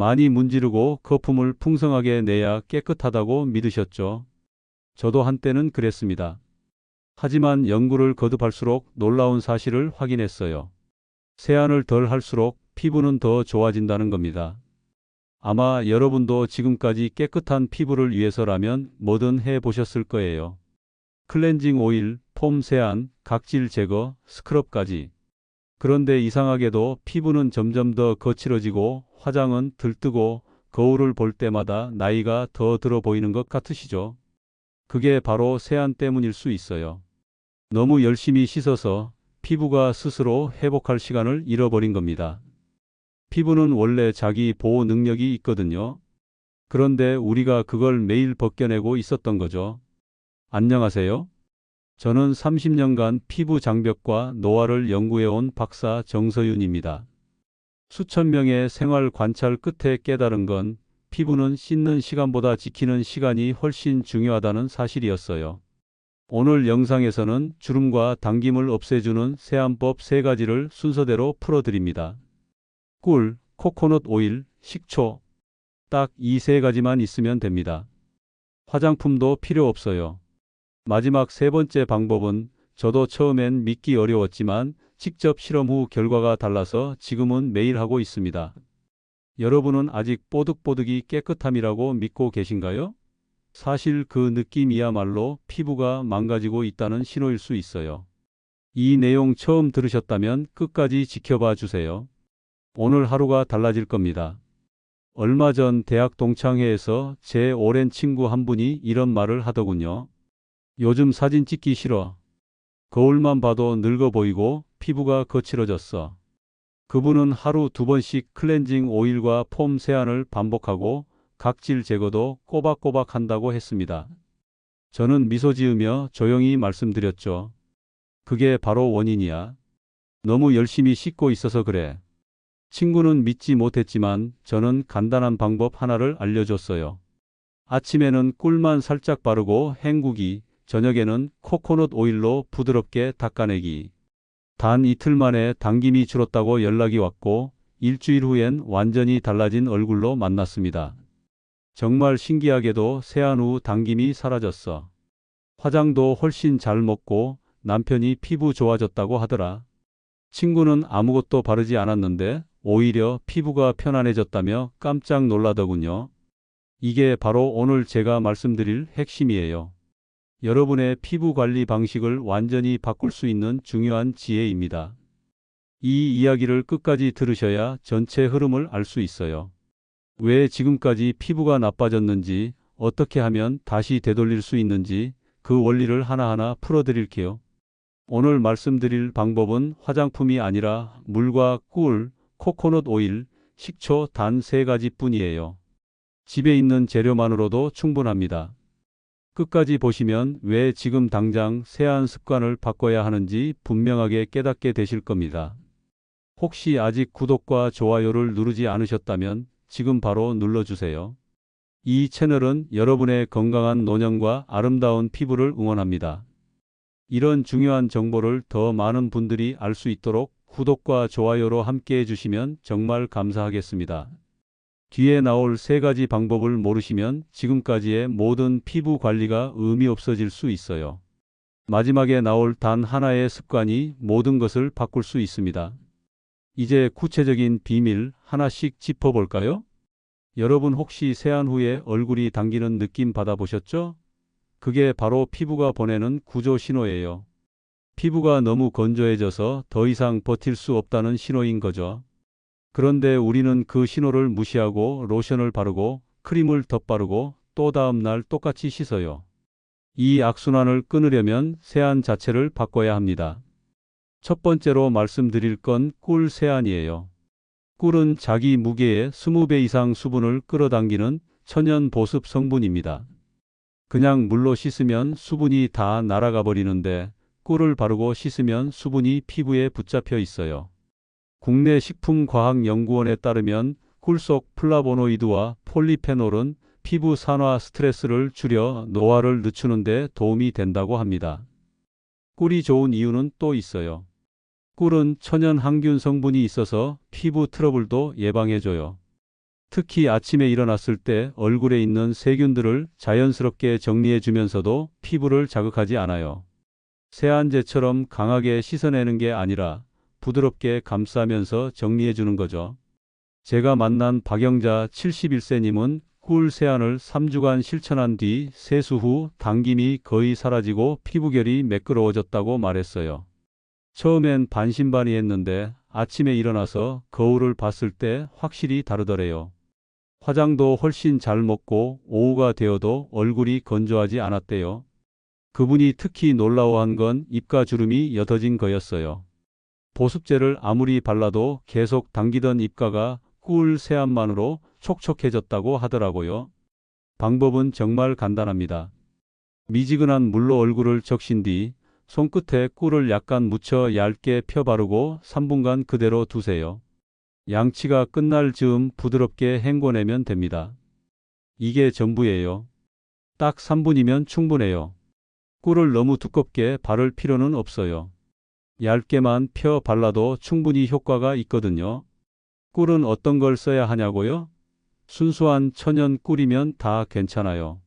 많이 문지르고 거품을 풍성하게 내야 깨끗하다고 믿으셨죠. 저도 한때는 그랬습니다. 하지만 연구를 거듭할수록 놀라운 사실을 확인했어요. 세안을 덜 할수록 피부는 더 좋아진다는 겁니다. 아마 여러분도 지금까지 깨끗한 피부를 위해서라면 뭐든 해 보셨을 거예요. 클렌징 오일, 폼 세안, 각질 제거, 스크럽까지. 그런데 이상하게도 피부는 점점 더 거칠어지고 화장은 들뜨고 거울을 볼 때마다 나이가 더 들어 보이는 것 같으시죠? 그게 바로 세안 때문일 수 있어요. 너무 열심히 씻어서 피부가 스스로 회복할 시간을 잃어버린 겁니다. 피부는 원래 자기 보호 능력이 있거든요. 그런데 우리가 그걸 매일 벗겨내고 있었던 거죠. 안녕하세요. 저는 30년간 피부 장벽과 노화를 연구해온 박사 정서윤입니다. 수천 명의 생활 관찰 끝에 깨달은 건 피부는 씻는 시간보다 지키는 시간이 훨씬 중요하다는 사실이었어요. 오늘 영상에서는 주름과 당김을 없애주는 세안법 세 가지를 순서대로 풀어드립니다. 꿀, 코코넛 오일, 식초. 딱 이 세 가지만 있으면 됩니다. 화장품도 필요 없어요. 마지막 세 번째 방법은 저도 처음엔 믿기 어려웠지만 직접 실험 후 결과가 달라서 지금은 매일 하고 있습니다. 여러분은 아직 뽀득뽀득이 깨끗함이라고 믿고 계신가요? 사실 그 느낌이야말로 피부가 망가지고 있다는 신호일 수 있어요. 이 내용 처음 들으셨다면 끝까지 지켜봐 주세요. 오늘 하루가 달라질 겁니다. 얼마 전 대학 동창회에서 제 오랜 친구 한 분이 이런 말을 하더군요. 요즘 사진 찍기 싫어. 거울만 봐도 늙어 보이고 피부가 거칠어졌어. 그분은 하루 두 번씩 클렌징 오일과 폼 세안을 반복하고 각질 제거도 꼬박꼬박 한다고 했습니다. 저는 미소 지으며 조용히 말씀드렸죠. 그게 바로 원인이야. 너무 열심히 씻고 있어서 그래. 친구는 믿지 못했지만 저는 간단한 방법 하나를 알려줬어요. 아침에는 꿀만 살짝 바르고 헹구기, 저녁에는 코코넛 오일로 부드럽게 닦아내기. 단 이틀 만에 당김이 줄었다고 연락이 왔고 일주일 후엔 완전히 달라진 얼굴로 만났습니다. 정말 신기하게도 세안 후 당김이 사라졌어. 화장도 훨씬 잘 먹고 남편이 피부 좋아졌다고 하더라. 친구는 아무것도 바르지 않았는데 오히려 피부가 편안해졌다며 깜짝 놀라더군요. 이게 바로 오늘 제가 말씀드릴 핵심이에요. 여러분의 피부 관리 방식을 완전히 바꿀 수 있는 중요한 지혜입니다. 이 이야기를 끝까지 들으셔야 전체 흐름을 알 수 있어요. 왜 지금까지 피부가 나빠졌는지, 어떻게 하면 다시 되돌릴 수 있는지 그 원리를 하나하나 풀어드릴게요. 오늘 말씀드릴 방법은 화장품이 아니라 물과 꿀, 코코넛 오일, 식초 단 세 가지 뿐이에요. 집에 있는 재료만으로도 충분합니다. 끝까지 보시면 왜 지금 당장 세안 습관을 바꿔야 하는지 분명하게 깨닫게 되실 겁니다. 혹시 아직 구독과 좋아요를 누르지 않으셨다면 지금 바로 눌러주세요. 이 채널은 여러분의 건강한 노년과 아름다운 피부를 응원합니다. 이런 중요한 정보를 더 많은 분들이 알 수 있도록 구독과 좋아요로 함께 해주시면 정말 감사하겠습니다. 뒤에 나올 세 가지 방법을 모르시면 지금까지의 모든 피부 관리가 의미 없어질 수 있어요. 마지막에 나올 단 하나의 습관이 모든 것을 바꿀 수 있습니다. 이제 구체적인 비밀 하나씩 짚어볼까요? 여러분 혹시 세안 후에 얼굴이 당기는 느낌 받아보셨죠? 그게 바로 피부가 보내는 구조 신호예요. 피부가 너무 건조해져서 더 이상 버틸 수 없다는 신호인 거죠. 그런데 우리는 그 신호를 무시하고 로션을 바르고 크림을 덧바르고 또 다음 날 똑같이 씻어요. 이 악순환을 끊으려면 세안 자체를 바꿔야 합니다. 첫 번째로 말씀드릴 건 꿀 세안이에요. 꿀은 자기 무게의 20배 이상 수분을 끌어당기는 천연 보습 성분입니다. 그냥 물로 씻으면 수분이 다 날아가 버리는데 꿀을 바르고 씻으면 수분이 피부에 붙잡혀 있어요. 국내 식품과학연구원에 따르면 꿀 속 플라보노이드와 폴리페놀은 피부 산화 스트레스를 줄여 노화를 늦추는 데 도움이 된다고 합니다. 꿀이 좋은 이유는 또 있어요. 꿀은 천연 항균 성분이 있어서 피부 트러블도 예방해줘요. 특히 아침에 일어났을 때 얼굴에 있는 세균들을 자연스럽게 정리해 주면서도 피부를 자극하지 않아요. 세안제처럼 강하게 씻어내는 게 아니라 부드럽게 감싸면서 정리해 주는 거죠. 제가 만난 박영자 71세님은 꿀 세안을 3주간 실천한 뒤 세수 후 당김이 거의 사라지고 피부결이 매끄러워졌다고 말했어요. 처음엔 반신반의했는데 아침에 일어나서 거울을 봤을 때 확실히 다르더래요. 화장도 훨씬 잘 먹고 오후가 되어도 얼굴이 건조하지 않았대요. 그분이 특히 놀라워한 건 입가 주름이 옅어진 거였어요. 보습제를 아무리 발라도 계속 당기던 입가가 꿀 세안만으로 촉촉해졌다고 하더라고요. 방법은 정말 간단합니다. 미지근한 물로 얼굴을 적신 뒤 손끝에 꿀을 약간 묻혀 얇게 펴 바르고 3분간 그대로 두세요. 양치가 끝날 즈음 부드럽게 헹궈내면 됩니다. 이게 전부예요. 딱 3분이면 충분해요. 꿀을 너무 두껍게 바를 필요는 없어요. 얇게만 펴 발라도 충분히 효과가 있거든요. 꿀은 어떤 걸 써야 하냐고요? 순수한 천연 꿀이면 다 괜찮아요.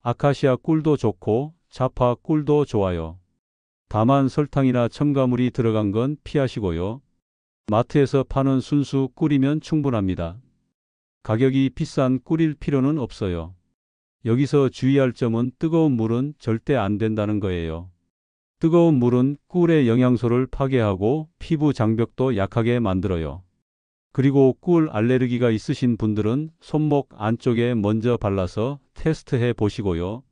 아카시아 꿀도 좋고 자파 꿀도 좋아요. 다만 설탕이나 첨가물이 들어간 건 피하시고요. 마트에서 파는 순수 꿀이면 충분합니다. 가격이 비싼 꿀일 필요는 없어요. 여기서 주의할 점은 뜨거운 물은 절대 안 된다는 거예요. 뜨거운 물은 꿀의 영양소를 파괴하고 피부 장벽도 약하게 만들어요. 그리고 꿀 알레르기가 있으신 분들은 손목 안쪽에 먼저 발라서 테스트해 보시고요.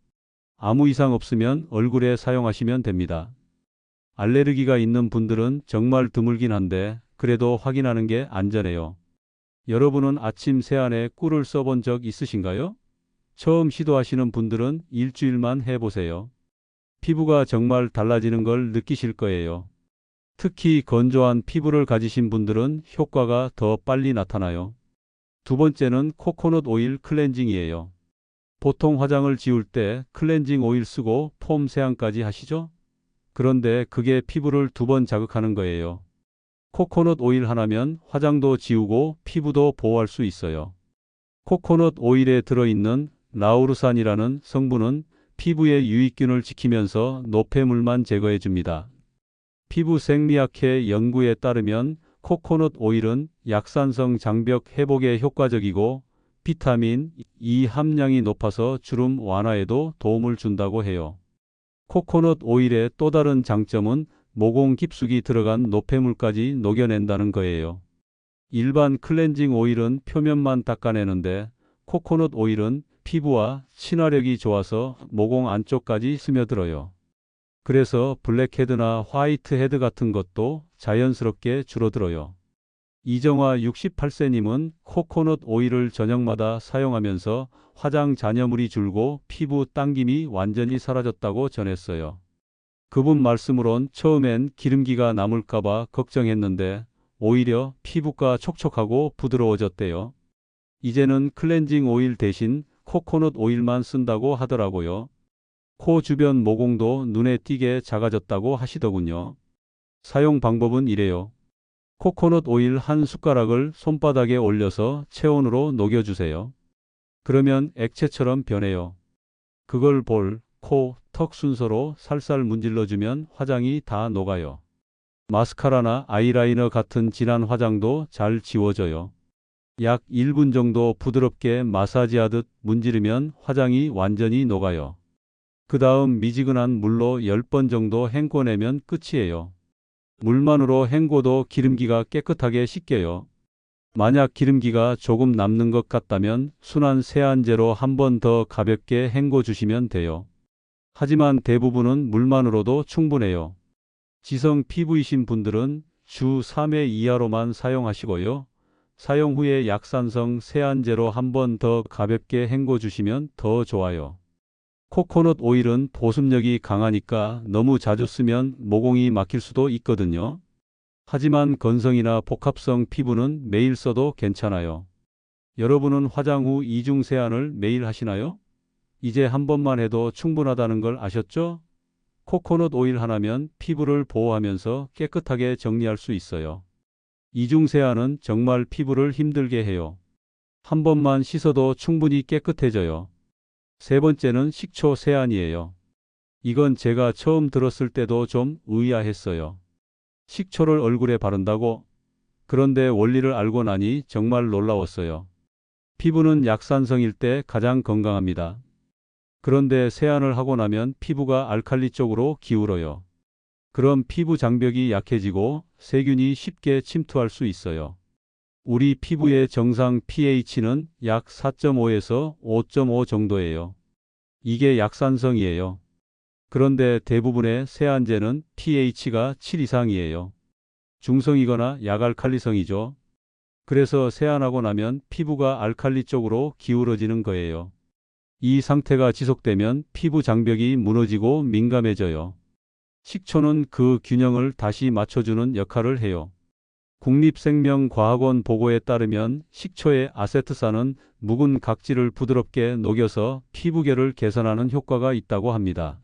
아무 이상 없으면 얼굴에 사용하시면 됩니다. 알레르기가 있는 분들은 정말 드물긴 한데 그래도 확인하는 게 안전해요. 여러분은 아침 세안에 꿀을 써본 적 있으신가요? 처음 시도하시는 분들은 일주일만 해보세요. 피부가 정말 달라지는 걸 느끼실 거예요. 특히 건조한 피부를 가지신 분들은 효과가 더 빨리 나타나요. 두 번째는 코코넛 오일 클렌징이에요. 보통 화장을 지울 때 클렌징 오일 쓰고 폼 세안까지 하시죠? 그런데 그게 피부를 두 번 자극하는 거예요. 코코넛 오일 하나면 화장도 지우고 피부도 보호할 수 있어요. 코코넛 오일에 들어있는 라우르산이라는 성분은 피부의 유익균을 지키면서 노폐물만 제거해 줍니다. 피부 생리학회 연구에 따르면 코코넛 오일은 약산성 장벽 회복에 효과적이고 비타민 E 함량이 높아서 주름 완화에도 도움을 준다고 해요. 코코넛 오일의 또 다른 장점은 모공 깊숙이 들어간 노폐물까지 녹여낸다는 거예요. 일반 클렌징 오일은 표면만 닦아내는데 코코넛 오일은 피부와 친화력이 좋아서 모공 안쪽까지 스며들어요. 그래서 블랙헤드나 화이트헤드 같은 것도 자연스럽게 줄어들어요. 이정화 68세님은 코코넛 오일을 저녁마다 사용하면서 화장 잔여물이 줄고 피부 당김이 완전히 사라졌다고 전했어요. 그분 말씀으론 처음엔 기름기가 남을까봐 걱정했는데 오히려 피부가 촉촉하고 부드러워졌대요. 이제는 클렌징 오일 대신 코코넛 오일만 쓴다고 하더라고요. 코 주변 모공도 눈에 띄게 작아졌다고 하시더군요. 사용 방법은 이래요. 코코넛 오일 한 숟가락을 손바닥에 올려서 체온으로 녹여주세요. 그러면 액체처럼 변해요. 그걸 볼, 코, 턱 순서로 살살 문질러주면 화장이 다 녹아요. 마스카라나 아이라이너 같은 진한 화장도 잘 지워져요. 약 1분 정도 부드럽게 마사지하듯 문지르면 화장이 완전히 녹아요. 그 다음 미지근한 물로 10번 정도 헹궈내면 끝이에요. 물만으로 헹궈도 기름기가 깨끗하게 씻겨요. 만약 기름기가 조금 남는 것 같다면 순한 세안제로 한 번 더 가볍게 헹궈 주시면 돼요. 하지만 대부분은 물만으로도 충분해요. 지성 피부이신 분들은 주 3회 이하로만 사용하시고요. 사용 후에 약산성 세안제로 한 번 더 가볍게 헹궈 주시면 더 좋아요. 코코넛 오일은 보습력이 강하니까 너무 자주 쓰면 모공이 막힐 수도 있거든요. 하지만 건성이나 복합성 피부는 매일 써도 괜찮아요. 여러분은 화장 후 이중 세안을 매일 하시나요? 이제 한 번만 해도 충분하다는 걸 아셨죠? 코코넛 오일 하나면 피부를 보호하면서 깨끗하게 정리할 수 있어요. 이중 세안은 정말 피부를 힘들게 해요. 한 번만 씻어도 충분히 깨끗해져요. 세 번째는 식초 세안이에요. 이건 제가 처음 들었을 때도 좀 의아했어요. 식초를 얼굴에 바른다고? 그런데 원리를 알고 나니 정말 놀라웠어요. 피부는 약산성일 때 가장 건강합니다. 그런데 세안을 하고 나면 피부가 알칼리 쪽으로 기울어요. 그럼 피부 장벽이 약해지고 세균이 쉽게 침투할 수 있어요. 우리 피부의 정상 pH는 약 4.5에서 5.5 정도예요. 이게 약산성이에요. 그런데 대부분의 세안제는 pH가 7 이상이에요. 중성이거나 약알칼리성이죠. 그래서 세안하고 나면 피부가 알칼리 쪽으로 기울어지는 거예요. 이 상태가 지속되면 피부 장벽이 무너지고 민감해져요. 식초는 그 균형을 다시 맞춰주는 역할을 해요. 국립생명과학원 보고에 따르면 식초의 아세트산은 묵은 각질을 부드럽게 녹여서 피부결을 개선하는 효과가 있다고 합니다.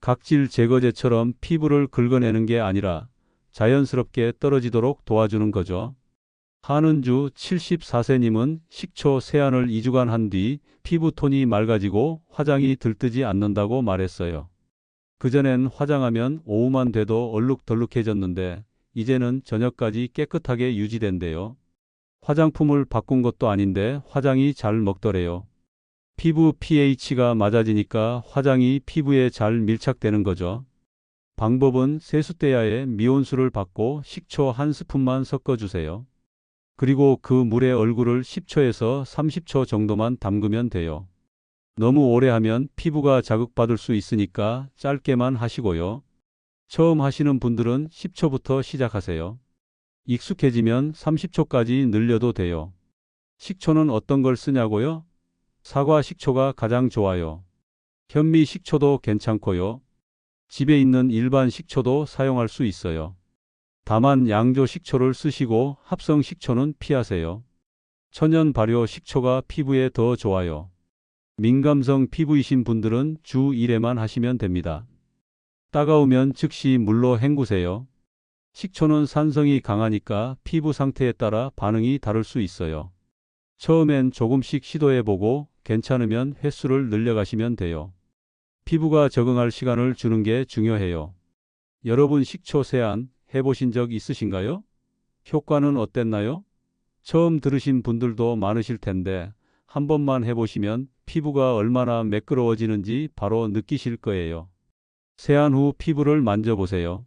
각질 제거제처럼 피부를 긁어내는 게 아니라 자연스럽게 떨어지도록 도와주는 거죠. 한은주 74세님은 식초 세안을 2주간 한 뒤 피부톤이 맑아지고 화장이 들뜨지 않는다고 말했어요. 그전엔 화장하면 오후만 돼도 얼룩덜룩해졌는데 이제는 저녁까지 깨끗하게 유지된대요. 화장품을 바꾼 것도 아닌데 화장이 잘 먹더래요. 피부 pH가 맞아지니까 화장이 피부에 잘 밀착되는 거죠. 방법은 세숫대야에 미온수를 받고 식초 한 스푼만 섞어주세요. 그리고 그 물에 얼굴을 10초에서 30초 정도만 담그면 돼요. 너무 오래 하면 피부가 자극받을 수 있으니까 짧게만 하시고요. 처음 하시는 분들은 10초부터 시작하세요. 익숙해지면 30초까지 늘려도 돼요. 식초는 어떤 걸 쓰냐고요? 사과 식초가 가장 좋아요. 현미 식초도 괜찮고요. 집에 있는 일반 식초도 사용할 수 있어요. 다만 양조 식초를 쓰시고 합성 식초는 피하세요. 천연 발효 식초가 피부에 더 좋아요. 민감성 피부이신 분들은 주 1회만 하시면 됩니다. 따가우면 즉시 물로 헹구세요. 식초는 산성이 강하니까 피부 상태에 따라 반응이 다를 수 있어요. 처음엔 조금씩 시도해보고 괜찮으면 횟수를 늘려가시면 돼요. 피부가 적응할 시간을 주는 게 중요해요. 여러분 식초 세안 해보신 적 있으신가요? 효과는 어땠나요? 처음 들으신 분들도 많으실 텐데 한 번만 해보시면 피부가 얼마나 매끄러워지는지 바로 느끼실 거예요. 세안 후 피부를 만져보세요.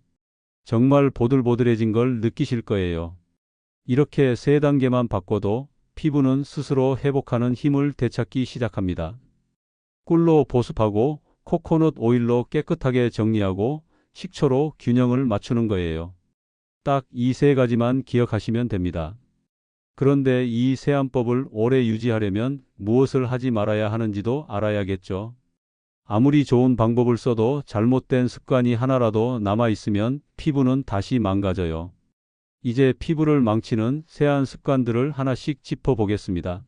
정말 보들보들해진 걸 느끼실 거예요. 이렇게 세 단계만 바꿔도 피부는 스스로 회복하는 힘을 되찾기 시작합니다. 꿀로 보습하고 코코넛 오일로 깨끗하게 정리하고 식초로 균형을 맞추는 거예요. 딱 이 세 가지만 기억하시면 됩니다. 그런데 이 세안법을 오래 유지하려면 무엇을 하지 말아야 하는지도 알아야겠죠. 아무리 좋은 방법을 써도 잘못된 습관이 하나라도 남아있으면 피부는 다시 망가져요. 이제 피부를 망치는 세안 습관들을 하나씩 짚어보겠습니다.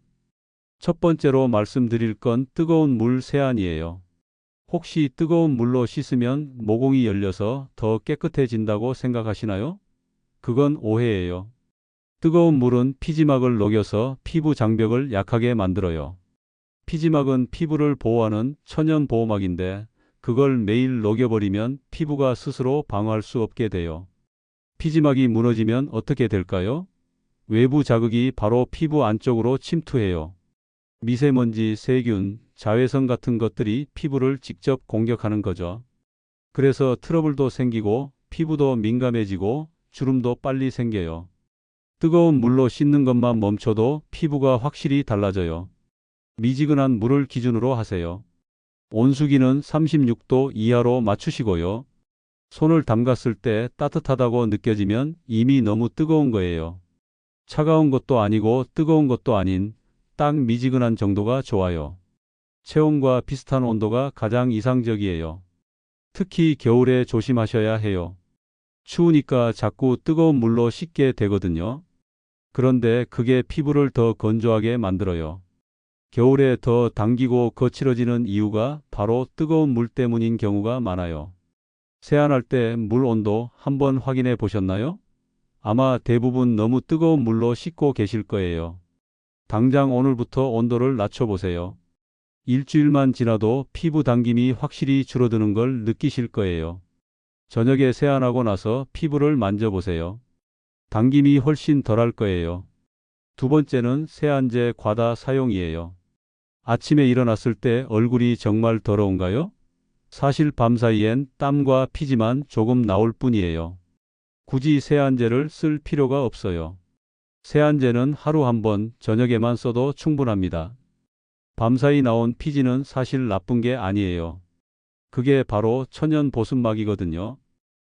첫 번째로 말씀드릴 건 뜨거운 물 세안이에요. 혹시 뜨거운 물로 씻으면 모공이 열려서 더 깨끗해진다고 생각하시나요? 그건 오해예요. 뜨거운 물은 피지막을 녹여서 피부 장벽을 약하게 만들어요. 피지막은 피부를 보호하는 천연 보호막인데 그걸 매일 녹여버리면 피부가 스스로 방어할 수 없게 돼요. 피지막이 무너지면 어떻게 될까요? 외부 자극이 바로 피부 안쪽으로 침투해요. 미세먼지, 세균, 자외선 같은 것들이 피부를 직접 공격하는 거죠. 그래서 트러블도 생기고 피부도 민감해지고 주름도 빨리 생겨요. 뜨거운 물로 씻는 것만 멈춰도 피부가 확실히 달라져요. 미지근한 물을 기준으로 하세요. 온수기는 36도 이하로 맞추시고요. 손을 담갔을 때 따뜻하다고 느껴지면 이미 너무 뜨거운 거예요. 차가운 것도 아니고 뜨거운 것도 아닌 딱 미지근한 정도가 좋아요. 체온과 비슷한 온도가 가장 이상적이에요. 특히 겨울에 조심하셔야 해요. 추우니까 자꾸 뜨거운 물로 씻게 되거든요. 그런데 그게 피부를 더 건조하게 만들어요. 겨울에 더 당기고 거칠어지는 이유가 바로 뜨거운 물 때문인 경우가 많아요. 세안할 때 물 온도 한번 확인해 보셨나요? 아마 대부분 너무 뜨거운 물로 씻고 계실 거예요. 당장 오늘부터 온도를 낮춰보세요. 일주일만 지나도 피부 당김이 확실히 줄어드는 걸 느끼실 거예요. 저녁에 세안하고 나서 피부를 만져보세요. 당김이 훨씬 덜할 거예요. 두 번째는 세안제 과다 사용이에요. 아침에 일어났을 때 얼굴이 정말 더러운가요? 사실 밤사이엔 땀과 피지만 조금 나올 뿐이에요. 굳이 세안제를 쓸 필요가 없어요. 세안제는 하루 한 번 저녁에만 써도 충분합니다. 밤사이 나온 피지는 사실 나쁜 게 아니에요. 그게 바로 천연 보습막이거든요.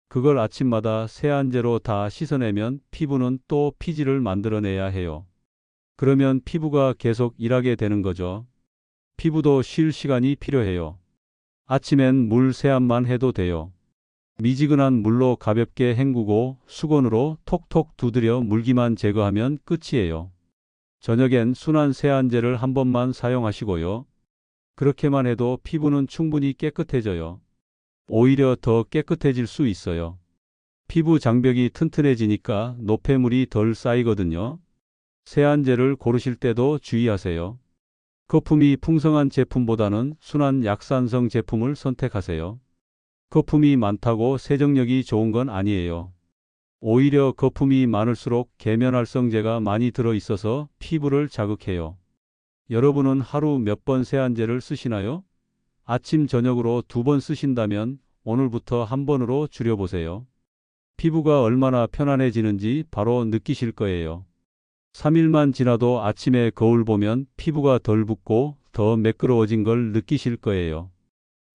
그걸 아침마다 세안제로 다 씻어내면 피부는 또 피지를 만들어내야 해요. 그러면 피부가 계속 일하게 되는 거죠. 피부도 쉴 시간이 필요해요. 아침엔 물 세안만 해도 돼요. 미지근한 물로 가볍게 헹구고 수건으로 톡톡 두드려 물기만 제거하면 끝이에요. 저녁엔 순한 세안제를 한 번만 사용하시고요. 그렇게만 해도 피부는 충분히 깨끗해져요. 오히려 더 깨끗해질 수 있어요. 피부 장벽이 튼튼해지니까 노폐물이 덜 쌓이거든요. 세안제를 고르실 때도 주의하세요. 거품이 풍성한 제품보다는 순한 약산성 제품을 선택하세요. 거품이 많다고 세정력이 좋은 건 아니에요. 오히려 거품이 많을수록 계면활성제가 많이 들어 있어서 피부를 자극해요. 여러분은 하루 몇 번 세안제를 쓰시나요? 아침, 저녁으로 두 번 쓰신다면 오늘부터 한 번으로 줄여보세요. 피부가 얼마나 편안해지는지 바로 느끼실 거예요. 3일만 지나도 아침에 거울 보면 피부가 덜 붓고 더 매끄러워진 걸 느끼실 거예요.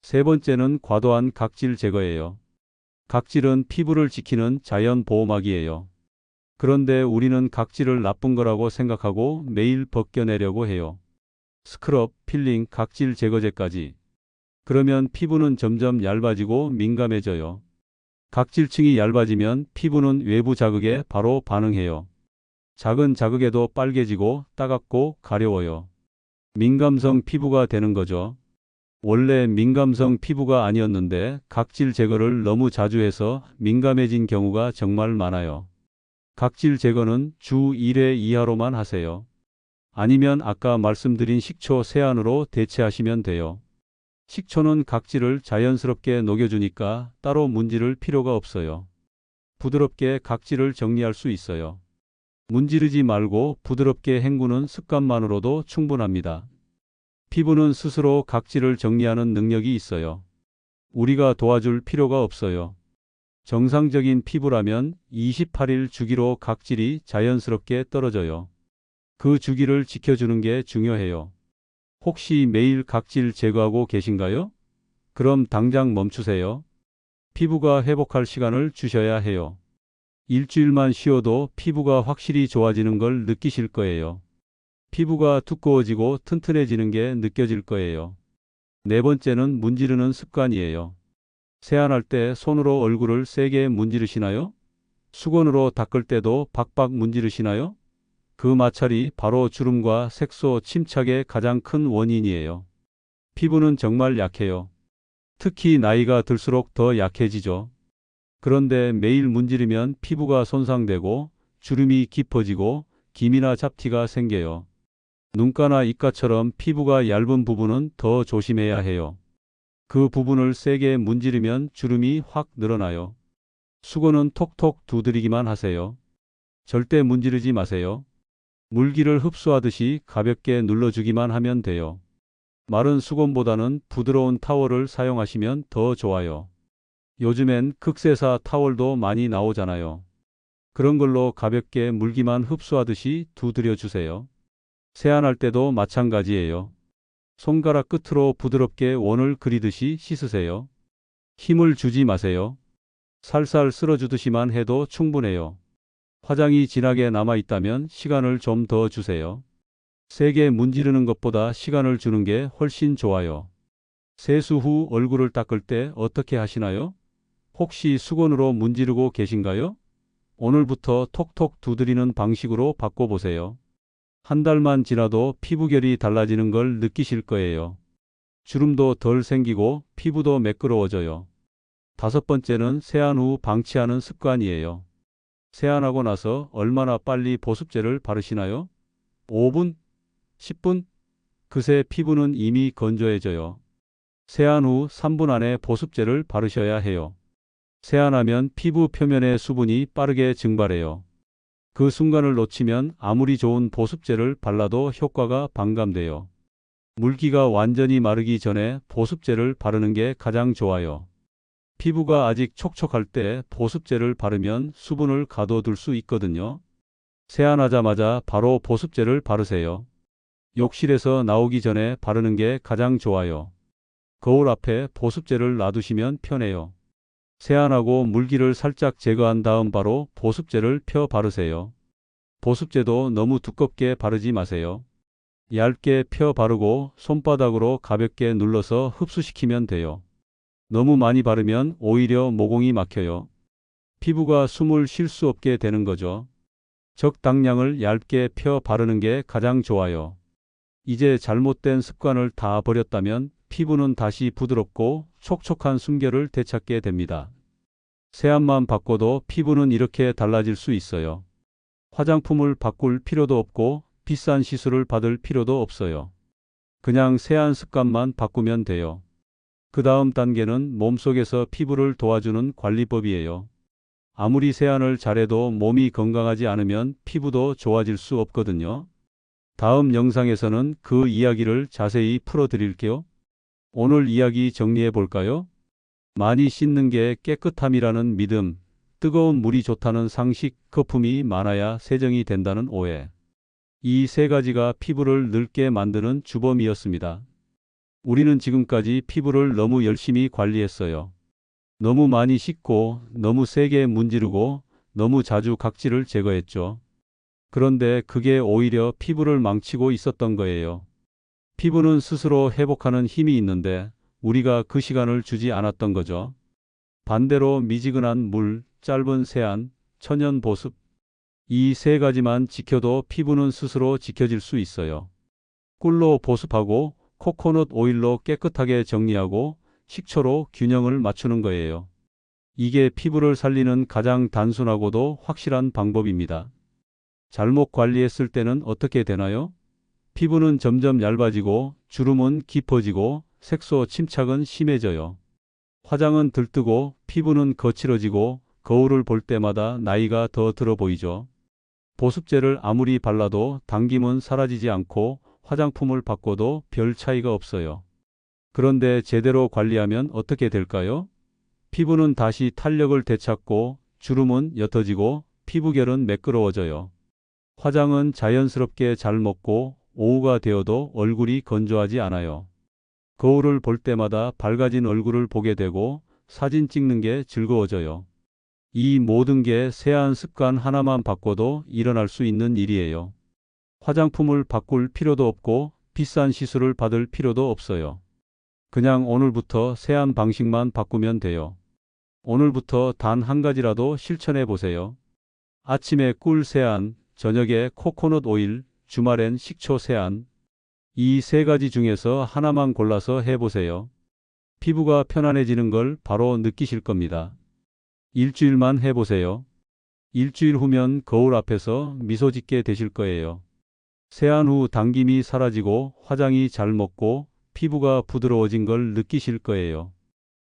세 번째는 과도한 각질 제거예요. 각질은 피부를 지키는 자연 보호막이에요. 그런데 우리는 각질을 나쁜 거라고 생각하고 매일 벗겨내려고 해요. 스크럽, 필링, 각질 제거제까지. 그러면 피부는 점점 얇아지고 민감해져요. 각질층이 얇아지면 피부는 외부 자극에 바로 반응해요. 작은 자극에도 빨개지고 따갑고 가려워요. 민감성 피부가 되는 거죠. 원래 민감성 피부가 아니었는데 각질 제거를 너무 자주 해서 민감해진 경우가 정말 많아요. 각질 제거는 주 1회 이하로만 하세요. 아니면 아까 말씀드린 식초 세안으로 대체하시면 돼요. 식초는 각질을 자연스럽게 녹여주니까 따로 문지를 필요가 없어요. 부드럽게 각질을 정리할 수 있어요. 문지르지 말고 부드럽게 헹구는 습관만으로도 충분합니다. 피부는 스스로 각질을 정리하는 능력이 있어요. 우리가 도와줄 필요가 없어요. 정상적인 피부라면 28일 주기로 각질이 자연스럽게 떨어져요. 그 주기를 지켜주는 게 중요해요. 혹시 매일 각질 제거하고 계신가요? 그럼 당장 멈추세요. 피부가 회복할 시간을 주셔야 해요. 일주일만 쉬어도 피부가 확실히 좋아지는 걸 느끼실 거예요. 피부가 두꺼워지고 튼튼해지는 게 느껴질 거예요. 네 번째는 문지르는 습관이에요. 세안할 때 손으로 얼굴을 세게 문지르시나요? 수건으로 닦을 때도 박박 문지르시나요? 그 마찰이 바로 주름과 색소 침착의 가장 큰 원인이에요. 피부는 정말 약해요. 특히 나이가 들수록 더 약해지죠. 그런데 매일 문지르면 피부가 손상되고 주름이 깊어지고 김이나 잡티가 생겨요. 눈가나 입가처럼 피부가 얇은 부분은 더 조심해야 해요. 그 부분을 세게 문지르면 주름이 확 늘어나요. 수건은 톡톡 두드리기만 하세요. 절대 문지르지 마세요. 물기를 흡수하듯이 가볍게 눌러주기만 하면 돼요. 마른 수건보다는 부드러운 타월을 사용하시면 더 좋아요. 요즘엔 극세사 타월도 많이 나오잖아요. 그런 걸로 가볍게 물기만 흡수하듯이 두드려 주세요. 세안할 때도 마찬가지예요. 손가락 끝으로 부드럽게 원을 그리듯이 씻으세요. 힘을 주지 마세요. 살살 쓸어주듯이만 해도 충분해요. 화장이 진하게 남아 있다면 시간을 좀 더 주세요. 세게 문지르는 것보다 시간을 주는 게 훨씬 좋아요. 세수 후 얼굴을 닦을 때 어떻게 하시나요? 혹시 수건으로 문지르고 계신가요? 오늘부터 톡톡 두드리는 방식으로 바꿔보세요. 한 달만 지나도 피부결이 달라지는 걸 느끼실 거예요. 주름도 덜 생기고 피부도 매끄러워져요. 다섯 번째는 세안 후 방치하는 습관이에요. 세안하고 나서 얼마나 빨리 보습제를 바르시나요? 5분, 10분? 그새 피부는 이미 건조해져요. 세안 후 3분 안에 보습제를 바르셔야 해요. 세안하면 피부 표면의 수분이 빠르게 증발해요. 그 순간을 놓치면 아무리 좋은 보습제를 발라도 효과가 반감돼요. 물기가 완전히 마르기 전에 보습제를 바르는 게 가장 좋아요. 피부가 아직 촉촉할 때 보습제를 바르면 수분을 가둬둘 수 있거든요. 세안하자마자 바로 보습제를 바르세요. 욕실에서 나오기 전에 바르는 게 가장 좋아요. 거울 앞에 보습제를 놔두시면 편해요. 세안하고 물기를 살짝 제거한 다음 바로 보습제를 펴 바르세요. 보습제도 너무 두껍게 바르지 마세요. 얇게 펴 바르고 손바닥으로 가볍게 눌러서 흡수시키면 돼요. 너무 많이 바르면 오히려 모공이 막혀요. 피부가 숨을 쉴 수 없게 되는 거죠. 적당량을 얇게 펴 바르는 게 가장 좋아요. 이제 잘못된 습관을 다 버렸다면 피부는 다시 부드럽고 촉촉한 숨결을 되찾게 됩니다. 세안만 바꿔도 피부는 이렇게 달라질 수 있어요. 화장품을 바꿀 필요도 없고 비싼 시술을 받을 필요도 없어요. 그냥 세안 습관만 바꾸면 돼요. 그 다음 단계는 몸속에서 피부를 도와주는 관리법이에요. 아무리 세안을 잘해도 몸이 건강하지 않으면 피부도 좋아질 수 없거든요. 다음 영상에서는 그 이야기를 자세히 풀어드릴게요. 오늘 이야기 정리해 볼까요? 많이 씻는 게 깨끗함이라는 믿음, 뜨거운 물이 좋다는 상식, 거품이 많아야 세정이 된다는 오해. 이 세 가지가 피부를 늙게 만드는 주범이었습니다. 우리는 지금까지 피부를 너무 열심히 관리했어요. 너무 많이 씻고, 너무 세게 문지르고, 너무 자주 각질을 제거했죠. 그런데 그게 오히려 피부를 망치고 있었던 거예요. 피부는 스스로 회복하는 힘이 있는데 우리가 그 시간을 주지 않았던 거죠. 반대로 미지근한 물, 짧은 세안, 천연 보습. 이 세 가지만 지켜도 피부는 스스로 지켜질 수 있어요. 꿀로 보습하고 코코넛 오일로 깨끗하게 정리하고 식초로 균형을 맞추는 거예요. 이게 피부를 살리는 가장 단순하고도 확실한 방법입니다. 잘못 관리했을 때는 어떻게 되나요? 피부는 점점 얇아지고 주름은 깊어지고 색소 침착은 심해져요. 화장은 들뜨고 피부는 거칠어지고 거울을 볼 때마다 나이가 더 들어 보이죠. 보습제를 아무리 발라도 당김은 사라지지 않고 화장품을 바꿔도 별 차이가 없어요. 그런데 제대로 관리하면 어떻게 될까요? 피부는 다시 탄력을 되찾고 주름은 옅어지고 피부결은 매끄러워져요. 화장은 자연스럽게 잘 먹고 오후가 되어도 얼굴이 건조하지 않아요. 거울을 볼 때마다 밝아진 얼굴을 보게 되고 사진 찍는 게 즐거워져요. 이 모든 게 세안 습관 하나만 바꿔도 일어날 수 있는 일이에요. 화장품을 바꿀 필요도 없고 비싼 시술을 받을 필요도 없어요. 그냥 오늘부터 세안 방식만 바꾸면 돼요. 오늘부터 단 한 가지라도 실천해 보세요. 아침에 꿀 세안, 저녁에 코코넛 오일, 주말엔 식초 세안. 이 세 가지 중에서 하나만 골라서 해보세요. 피부가 편안해지는 걸 바로 느끼실 겁니다. 일주일만 해보세요. 일주일 후면 거울 앞에서 미소 짓게 되실 거예요. 세안 후 당김이 사라지고 화장이 잘 먹고 피부가 부드러워진 걸 느끼실 거예요.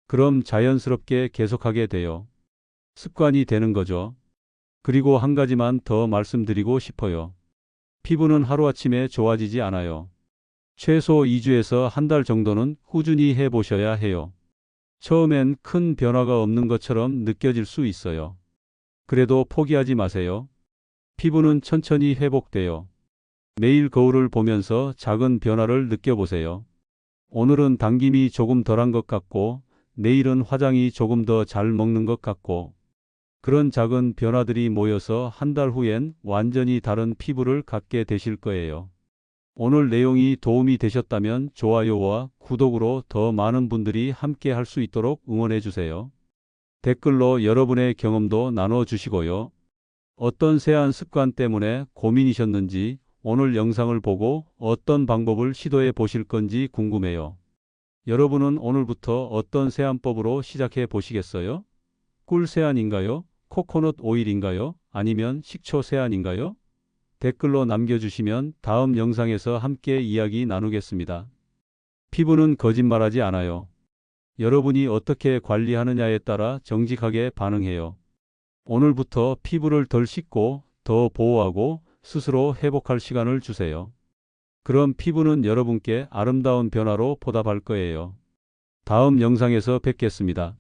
그럼 자연스럽게 계속하게 돼요. 습관이 되는 거죠. 그리고 한 가지만 더 말씀드리고 싶어요. 피부는 하루아침에 좋아지지 않아요. 최소 2주에서 한 달 정도는 꾸준히 해보셔야 해요. 처음엔 큰 변화가 없는 것처럼 느껴질 수 있어요. 그래도 포기하지 마세요. 피부는 천천히 회복돼요. 매일 거울을 보면서 작은 변화를 느껴보세요. 오늘은 당김이 조금 덜한 것 같고, 내일은 화장이 조금 더 잘 먹는 것 같고, 그런 작은 변화들이 모여서 한 달 후엔 완전히 다른 피부를 갖게 되실 거예요. 오늘 내용이 도움이 되셨다면 좋아요와 구독으로 더 많은 분들이 함께 할 수 있도록 응원해 주세요. 댓글로 여러분의 경험도 나눠 주시고요. 어떤 세안 습관 때문에 고민이셨는지 오늘 영상을 보고 어떤 방법을 시도해 보실 건지 궁금해요. 여러분은 오늘부터 어떤 세안법으로 시작해 보시겠어요? 꿀 세안인가요? 코코넛 오일인가요? 아니면 식초 세안인가요? 댓글로 남겨주시면 다음 영상에서 함께 이야기 나누겠습니다. 피부는 거짓말하지 않아요. 여러분이 어떻게 관리하느냐에 따라 정직하게 반응해요. 오늘부터 피부를 덜 씻고 더 보호하고 스스로 회복할 시간을 주세요. 그럼 피부는 여러분께 아름다운 변화로 보답할 거예요. 다음 영상에서 뵙겠습니다.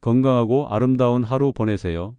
건강하고 아름다운 하루 보내세요.